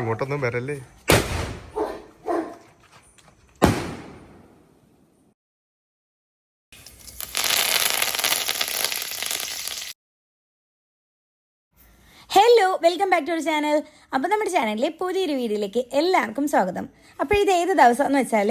ഇങ്ങോട്ടൊന്നും വരല്ലേ? Hello welcome back to our channel അപ്പോൾ നമ്മുടെ ചാനലിലെ പുതിയൊരു വീഡിയോയിലേക്ക് എല്ലാവർക്കും സ്വാഗതം. അപ്പോൾ ഇത് ഏത് ദിവസം എന്ന് വെച്ചാൽ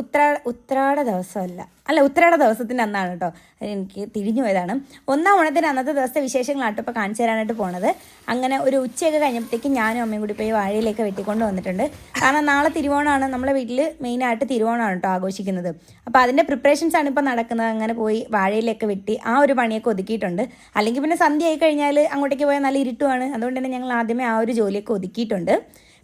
ഉത്രാട ഉത്രാട ദിവസമല്ല. അല്ല ഉത്രാട ദിവസത്തിന്റെ അന്നാണ് കേട്ടോ. എനിക്ക് തിരിഞ്ഞു പോയതാണ്. ഒന്നാം ഓണത്തിന് അന്നത്തെ ദിവസത്തെ വിശേഷങ്ങളാട്ടോ ഇപ്പോൾ കാണിച്ചു തരാനായിട്ട് പോണത്. അങ്ങനെ ഒരു ഉച്ചയൊക്കെ കഴിഞ്ഞപ്പോഴത്തേക്ക് ഞാനും അമ്മയും കൂടി പോയി വാഴയിലേക്ക് വെട്ടിക്കൊണ്ട് വന്നിട്ടുണ്ട്. കാരണം നാളെ തിരുവോണമാണ്. നമ്മുടെ വീട്ടിൽ മെയിനായിട്ട് തിരുവോണമാണ് കേട്ടോ ആഘോഷിക്കുന്നത്. അപ്പോൾ അതിന്റെ പ്രിപ്പറേഷൻസ് ആണ് ഇപ്പോൾ നടക്കുന്നത്. അങ്ങനെ പോയി വാഴയിലൊക്കെ വെട്ടി ആ ഒരു പണിയൊക്കെ ഒതുക്കിയിട്ടുണ്ട്. അല്ലെങ്കിൽ പിന്നെ സന്ധ്യ ആയി കഴിഞ്ഞാൽ അങ്ങോട്ടേക്ക് പോയാൽ നല്ല ഇരുട്ടുമാണ് അതുകൊണ്ട് തന്നെ ഞങ്ങൾ ആദ്യമേ ആ ഒരു ജോലിയൊക്കെ ഒതുക്കിയിട്ടുണ്ട്.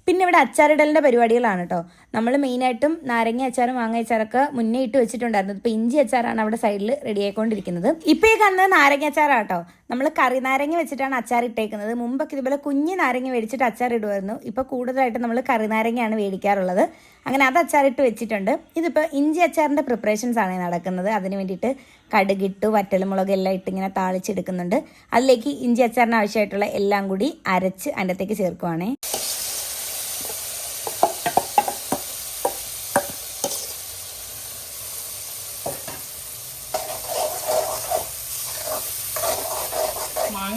പിന്നെ ഇവിടെ അച്ചാറിടലിന്റെ പരിപാടികളാണ് കേട്ടോ നമ്മൾ മെയിനായിട്ടും നാരങ്ങ അച്ചാറും മാങ്ങ അച്ചാറൊക്കെ മുന്നേ ഇട്ട് വെച്ചിട്ടുണ്ടായിരുന്നു. ഇപ്പോൾ ഇഞ്ചി അച്ചാറാണ് അവിടെ സൈഡിൽ റെഡി ആയിക്കൊണ്ടിരിക്കുന്നത്. ഇപ്പോൾ ഈ കാണുന്നത് നാരങ്ങ അച്ചാറാണ് കേട്ടോ നമ്മൾ കറി നാരങ്ങ വെച്ചിട്ടാണ് അച്ചാർ ഇട്ടേക്കുന്നത്. മുമ്പൊക്കെ ഇതുപോലെ കുഞ്ഞ് നാരങ്ങ മേടിച്ചിട്ട് അച്ചാർ ഇടുമായിരുന്നു ഇപ്പോൾ കൂടുതലായിട്ട് നമ്മൾ കറി നാരങ്ങയാണ് മേടിക്കാറുള്ളത് അങ്ങനെ അത് അച്ചാറിട്ട് വെച്ചിട്ടുണ്ട്. ഇതിപ്പോൾ ഇഞ്ചി അച്ചാറിന്റെ പ്രിപ്പറേഷൻസ് ആണ് നടക്കുന്നത്. അതിന് വേണ്ടിയിട്ട് കടുകിട്ട് വറ്റൽമുളക് എല്ലാം ഇട്ട് ഇങ്ങനെ താളിച്ചെടുക്കുന്നുണ്ട്. അതിലേക്ക് ഇഞ്ചി അച്ചാറിന് ആവശ്യമായിട്ടുള്ള എല്ലാം കൂടി അരച്ച് അതിന്റെ അകത്തേക്ക് ചേർക്കുവാണേ.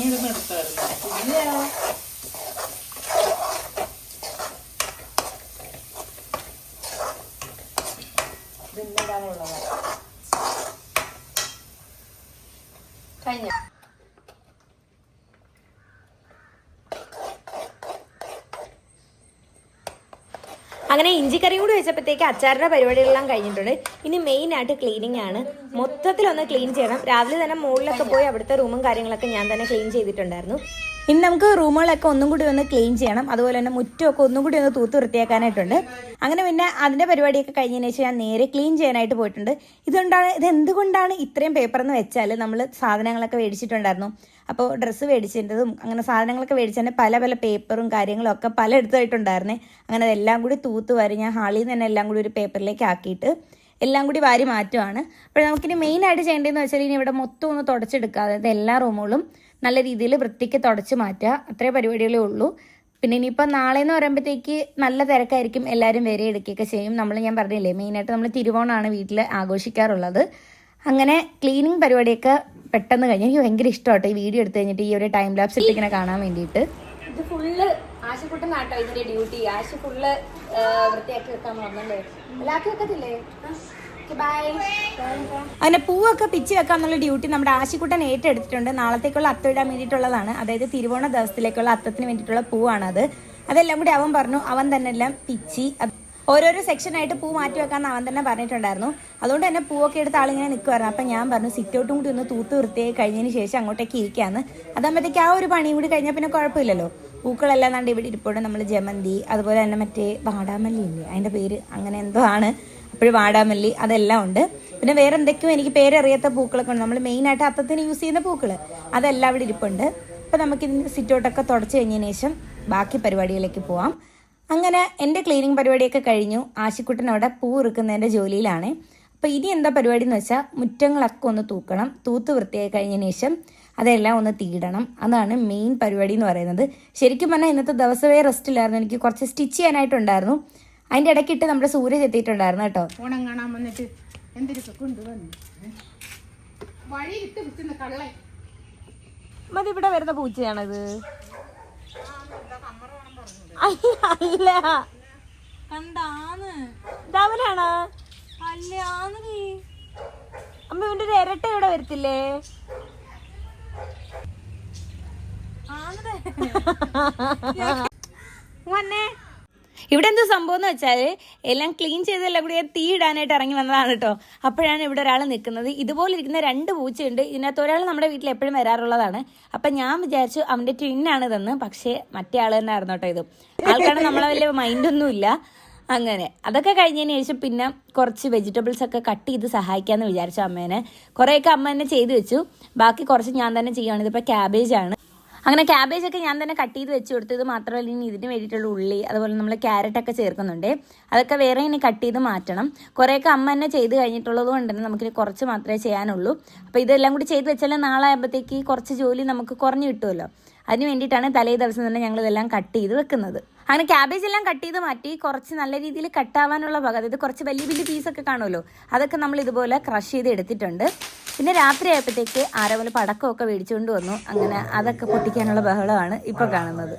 ഇരുന്ന് എടുത്തായിരുന്നു അങ്ങനെ ഇഞ്ചിക്കറിയും കൂടി വെച്ചപ്പോഴത്തേക്ക് അച്ചാറിന്റെ പരിപാടികളെല്ലാം കഴിഞ്ഞിട്ടുണ്ട്. ഇനി മെയിൻ ആയിട്ട് ക്ലീനിങ് ആണ്. മൊത്തത്തിലൊന്ന് ക്ലീൻ ചെയ്യണം. രാവിലെ തന്നെ മുകളിലൊക്കെ പോയി അവിടുത്തെ റൂമും കാര്യങ്ങളൊക്കെ ഞാൻ തന്നെ ക്ലീൻ ചെയ്തിട്ടുണ്ടായിരുന്നു. ഇനി നമുക്ക് റൂമുകളൊക്കെ ഒന്നും കൂടി ഒന്ന് ക്ലീൻ ചെയ്യണം. അതുപോലെ തന്നെ മുറ്റമൊക്കെ ഒന്നും കൂടി ഒന്ന് തൂത്ത് വൃത്തിയാക്കാനായിട്ടുണ്ട്. അങ്ങനെ പിന്നെ അതിന്റെ പരിപാടിയൊക്കെ കഴിഞ്ഞതിന് ശേഷം ഞാൻ നേരെ ക്ലീൻ ചെയ്യാനായിട്ട് പോയിട്ടുണ്ട്. ഇതുകൊണ്ടാണ് ഇത് എന്തുകൊണ്ടാണ് ഇത്രയും പേപ്പർ എന്ന് വെച്ചാൽ നമ്മൾ സാധനങ്ങളൊക്കെ മേടിച്ചിട്ടുണ്ടായിരുന്നു. അപ്പോൾ ഡ്രസ്സ് മേടിച്ചതും അങ്ങനെ സാധനങ്ങളൊക്കെ മേടിച്ചതിന്റെ പല പല പേപ്പറും കാര്യങ്ങളും ഒക്കെ പലയിടത്തായിട്ടുണ്ടായിരുന്നേ അങ്ങനെ അതെല്ലാം കൂടി തൂത്ത് വരും ഞാൻ ഹാളിൽ നിന്ന് തന്നെ എല്ലാം കൂടി ഒരു പേപ്പറിലേക്ക് ആക്കിയിട്ട് എല്ലാം കൂടി വാരി മാറ്റുവാണ്. അപ്പോൾ നമുക്കിനി മെയിനായിട്ട് ചെയ്യേണ്ടതെന്ന് വെച്ചാൽ ഇനി ഇവിടെ മൊത്തം ഒന്ന് തുടച്ചെടുക്കുക. അതായത് എല്ലാ റൂമുകളും നല്ല രീതിയിൽ വൃത്തിക്ക് തുടച്ച് മാറ്റുക. അത്രേ പരിപാടികളേ ഉള്ളൂ. പിന്നെ ഇനിയിപ്പോൾ നാളെ എന്ന് പറയുമ്പോഴത്തേക്ക് നല്ല തിരക്കായിരിക്കും. എല്ലാവരും വരെ എടുക്കുകയൊക്കെ ചെയ്യും. നമ്മൾ ഞാൻ പറഞ്ഞില്ലേ മെയിനായിട്ട് നമ്മൾ തിരുവോണമാണ് വീട്ടിൽ ആഘോഷിക്കാറുള്ളത്. അങ്ങനെ ക്ലീനിങ് പരിപാടിയൊക്കെ പെട്ടെന്ന് കഴിഞ്ഞു എനിക്ക് ഭയങ്കര ഇഷ്ടമാട്ടോ ഈ വീഡിയോ എടുത്ത് കഴിഞ്ഞിട്ട് ഈ ഒരു ടൈം ലാപ്സ് ഇട്ടിങ്ങനെ കാണാൻ വേണ്ടിയിട്ട്. ഇത് ഫുള്ള് ആശുക്കുട്ടനാട്ടോ ഇതിന്റെ ഡ്യൂട്ടി ആശു ഫുള്ള് വൃത്തിയാക്കി വെക്കാൻ പറഞ്ഞല്ലേ എല്ലാക്കി വെക്കത്തില്ലേ? അങ്ങനെ പൂവൊക്കെ പിച്ച് വെക്കാന്നുള്ള ഡ്യൂട്ടി നമ്മുടെ ആശിക്കുട്ടൻ ഏറ്റെടുത്തിട്ടുണ്ട്. നാളത്തേക്കുള്ള അത്തം ഇടാൻ വേണ്ടിയിട്ടുള്ളതാണ്. അതായത് തിരുവോണ ദിവസത്തിലേക്കുള്ള അത്തത്തിന് വേണ്ടിയിട്ടുള്ള അത് അതെല്ലാം കൂടി അവൻ പറഞ്ഞു. അവൻ തന്നെ എല്ലാം പിച്ചി ഓരോരോ സെക്ഷനായിട്ട് പൂ മാറ്റി വെക്കാന്ന് അവൻ തന്നെ പറഞ്ഞിട്ടുണ്ടായിരുന്നു. അതുകൊണ്ട് തന്നെ പൂവൊക്കെ എടുത്ത് ആളിങ്ങനെ നിൽക്കുമായിരുന്നു അപ്പം ഞാൻ പറഞ്ഞു സിറ്റൗട്ടും കൂടി ഒന്ന് തൂത്ത് വൃത്തിയായി കഴിഞ്ഞതിന് ശേഷം അങ്ങോട്ടേക്ക് ഇരിക്കാന്ന്. അതാകുമ്പോഴത്തേക്ക് ആ ഒരു പണിയും കൂടി കഴിഞ്ഞാൽ പിന്നെ കുഴപ്പമില്ലല്ലോ. പൂക്കളെല്ലാം കണ്ട് ഇവിടെ ഇരിപ്പോഴും നമ്മൾ ജമന്തി അതുപോലെ തന്നെ മറ്റേ വാടാമല്ലി ഇല്ലേ അതിന്റെ പേര് അങ്ങനെ എന്തോ ആണ്. അപ്പോഴും വാടാമല്ലി അതെല്ലാം ഉണ്ട്. പിന്നെ വേറെ എന്തൊക്കെയോ എനിക്ക് പേരറിയാത്ത പൂക്കളൊക്കെ ഉണ്ട്. നമ്മൾ മെയിനായിട്ട് അത്തത്തിന് യൂസ് ചെയ്യുന്ന പൂക്കൾ അതെല്ലാം ഇവിടെ ഇരിപ്പുണ്ട്. അപ്പോൾ നമുക്ക് ഇതിന്റെ സിറ്റൗട്ടൊക്കെ തുടച്ച് കഴിഞ്ഞതിന് ശേഷം ബാക്കി പരിപാടികളിലേക്ക് പോവാം. അങ്ങനെ എന്റെ ക്ലീനിങ് പരിപാടിയൊക്കെ കഴിഞ്ഞു. ആശിക്കുട്ടൻ അവിടെ പൂ ഇറുക്കുന്നതിന്റെ ജോലിയിലാണ്. അപ്പോൾ ഇനി എന്താ പരിപാടി എന്ന് വെച്ചാൽ മുറ്റങ്ങളൊക്കെ ഒന്ന് തൂക്കണം. തൂത്ത് വൃത്തിയായി കഴിഞ്ഞതിന് ശേഷം അതെല്ലാം ഒന്ന് തീടണം. അതാണ് മെയിൻ പരിപാടി എന്ന് പറയുന്നത്. ശരിക്കും പറഞ്ഞാൽ ഇന്നത്തെ ദിവസമേ റെസ്റ്റ് ഇല്ലായിരുന്നു. എനിക്ക് കുറച്ച് സ്റ്റിച്ച് ചെയ്യാനായിട്ടുണ്ടായിരുന്നു. അതിന്റെ ഇടയ്ക്കിട്ട് നമ്മുടെ സൂര്യജ് എത്തിയിട്ടുണ്ടായിരുന്നു കേട്ടോ. ഓണം കാണാൻ വന്നിട്ട് എന്തിനൊക്കെ കൊണ്ടുവന്നു വഴി ഇട്ട് കള്ളൻ. മതി ഇവിടെ വരുന്ന പൂച്ചയാണത്. അല്ല. കണ്ടാന്ന്. ഇതവനാണ് അല്ലാന്ന് നീ. അമ്മ ഇവന്റെ ഒരു ഇരട്ട ഇവിടെ വരത്തില്ലേ? വന്നേ. ഇവിടെ എന്തോ സംഭവം എന്ന് വെച്ചാൽ എല്ലാം ക്ലീൻ ചെയ്തെല്ലാം കൂടി തീ ഇടാനായിട്ട് ഇറങ്ങി വന്നതാണ് കേട്ടോ അപ്പോഴാണ് ഇവിടെ ഒരാൾ നിൽക്കുന്നത്. ഇതുപോലെ ഇരിക്കുന്ന രണ്ട് പൂച്ചയുണ്ട്. ഇതിനകത്ത് ഒരാൾ നമ്മുടെ വീട്ടിൽ എപ്പോഴും വരാറുള്ളതാണ്. അപ്പം ഞാൻ വിചാരിച്ചു അവന്റെ ട്വിന്നാണ് ഇതെന്ന്. പക്ഷേ മറ്റേ ആൾ തന്നെ ആയിരുന്നു കേട്ടോ ഇത്. ആൾക്കാണ് നമ്മളെ വലിയ മൈൻഡൊന്നുമില്ല അങ്ങനെ. അതൊക്കെ കഴിഞ്ഞതിന് ശേഷം പിന്നെ കുറച്ച് വെജിറ്റബിൾസ് ഒക്കെ കട്ട് ചെയ്ത് സഹായിക്കാമെന്ന് വിചാരിച്ചു അമ്മേനെ. കുറേയൊക്കെ അമ്മ തന്നെ ചെയ്തു വെച്ചു. ബാക്കി കുറച്ച് ഞാൻ തന്നെ ചെയ്യുകയാണ് ഇതിപ്പോൾ ക്യാബേജ് ആണ്. അങ്ങനെ ക്യാബേജ് ഒക്കെ ഞാൻ തന്നെ കട്ട് ചെയ്ത് വെച്ച് കൊടുത്തു ഇത് മാത്രമല്ല ഇനി ഇതിന് വേണ്ടിയിട്ടുള്ള ഉള്ളി അതുപോലെ നമ്മൾ ക്യാരറ്റ് ഒക്കെ ചേർക്കുന്നുണ്ട്. അതൊക്കെ വേറെ ഇനി കട്ട് ചെയ്ത് മാറ്റണം. കുറേയൊക്കെ അമ്മ തന്നെ ചെയ്ത് കഴിഞ്ഞിട്ടുള്ളത് കൊണ്ട് തന്നെ നമുക്കിനി കുറച്ച് മാത്രമേ ചെയ്യാനുള്ളൂ. അപ്പോൾ ഇതെല്ലാം കൂടി ചെയ്ത് വെച്ചാൽ നാളെ ആകുമ്പോഴത്തേക്ക് കുറച്ച് ജോലി നമുക്ക് കുറഞ്ഞു കിട്ടുമല്ലോ. അതിന് വേണ്ടിയിട്ടാണ് തലേ ദിവസം തന്നെ ഞങ്ങൾ ഇതെല്ലാം കട്ട് ചെയ്ത് വെക്കുന്നത്. അങ്ങനെ ക്യാബേജ് എല്ലാം കട്ട് ചെയ്ത് മാറ്റി കുറച്ച് നല്ല രീതിയിൽ കട്ടാവാനുള്ള ഭാഗം അതായത് കുറച്ച് വലിയ വലിയ പീസൊക്കെ കാണുമല്ലോ അതൊക്കെ നമ്മൾ ഇതുപോലെ ക്രഷ് ചെയ്ത് എടുത്തിട്ടുണ്ട്. പിന്നെ രാത്രി ആയപ്പോഴത്തേക്ക് ആരവൽ പടക്കമൊക്കെ മേടിച്ചുകൊണ്ട് വന്നു. അങ്ങനെ അതൊക്കെ പൊട്ടിക്കാനുള്ള ബഹളമാണ് ഇപ്പോൾ കാണുന്നത്.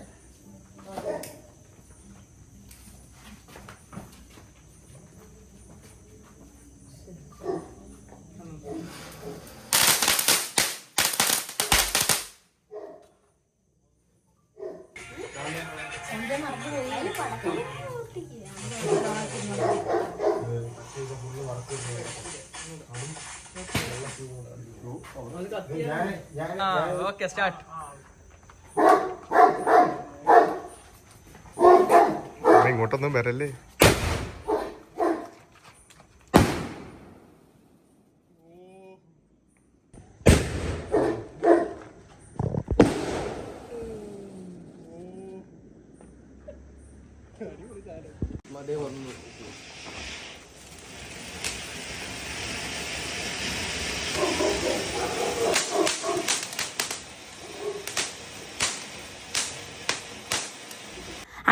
Okay start. ഇങ്ങോട്ടൊന്നും വരല്ലേ?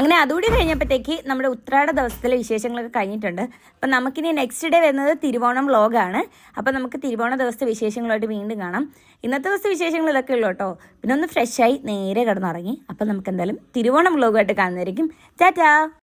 അങ്ങനെ അതുകൂടി കഴിഞ്ഞപ്പോഴത്തേക്ക് നമ്മുടെ ഉത്രാട ദിവസത്തിലെ വിശേഷങ്ങളൊക്കെ കഴിഞ്ഞിട്ടുണ്ട്. അപ്പം നമുക്കിനി നെക്സ്റ്റ് ഡേ വരുന്നത് തിരുവോണം വ്ളോഗാണ് അപ്പം നമുക്ക് തിരുവോണ ദിവസത്തെ വിശേഷങ്ങളായിട്ട് വീണ്ടും കാണാം. ഇന്നത്തെ ദിവസത്തെ വിശേഷങ്ങൾ ഇതൊക്കെ ഉള്ളൂ കേട്ടോ. പിന്നെ ഒന്ന് ഫ്രഷായി നേരെ കിടന്നുറങ്ങി. അപ്പം നമുക്ക് എന്തായാലും തിരുവോണം വ്ളോഗായിട്ട് കാണുന്നതായിരിക്കും. ടാറ്റാ!